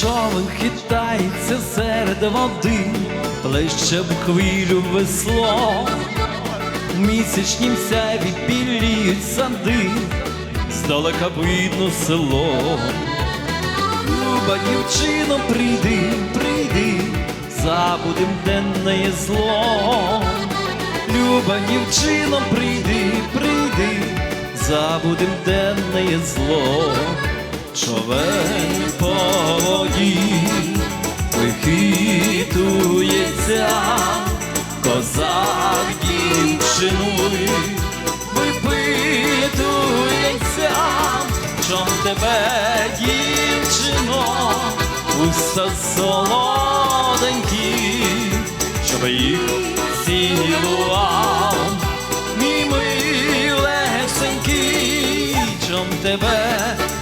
Човен хитається серед води, плеще в хвилю весло, місячнім сяйві біліють сади, здалека видно село. Люба дівчино, прийди, прийди, забудем денне зло. Люба дівчино, прийди, прийди, забудем денне зло. Човен по воді вихитується, козак дівчину. Випитується, чом тебе, дівчино, уста солоденькі, щоб їх цілував, мій милесенький, чом тебе,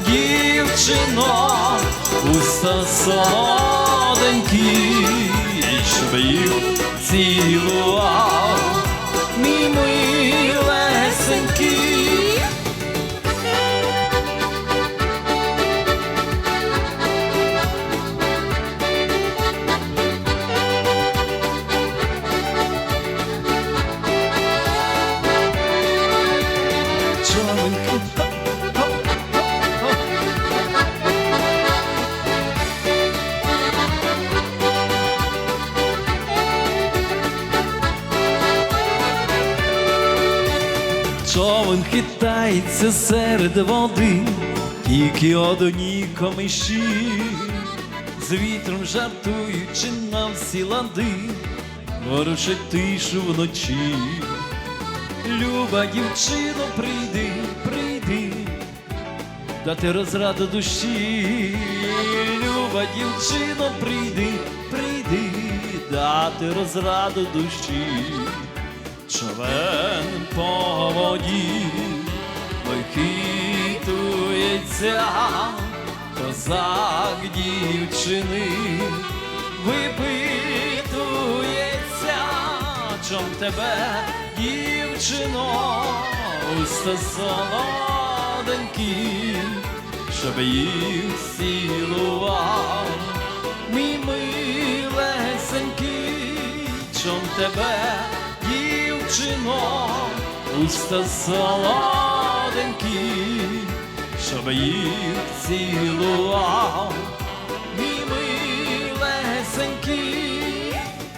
дівчино, уста солоденькі, щоб їх цілував, Човен хитається серед води, тільки одні комиші, з вітром жартуючи на всі лади, ворушить тишу вночі. Люба дівчино, прийди, прийди, дати розраду душі. Люба дівчино, прийди, прийди, дати розраду душі. Човен по воді вихитується, козак дівчини випитується, чом тебе, дівчино, уста солоденькі, щоб їх цілував, мій милесенький, чом тебе, дівчино, уста солоденькі, щоб їх цілував,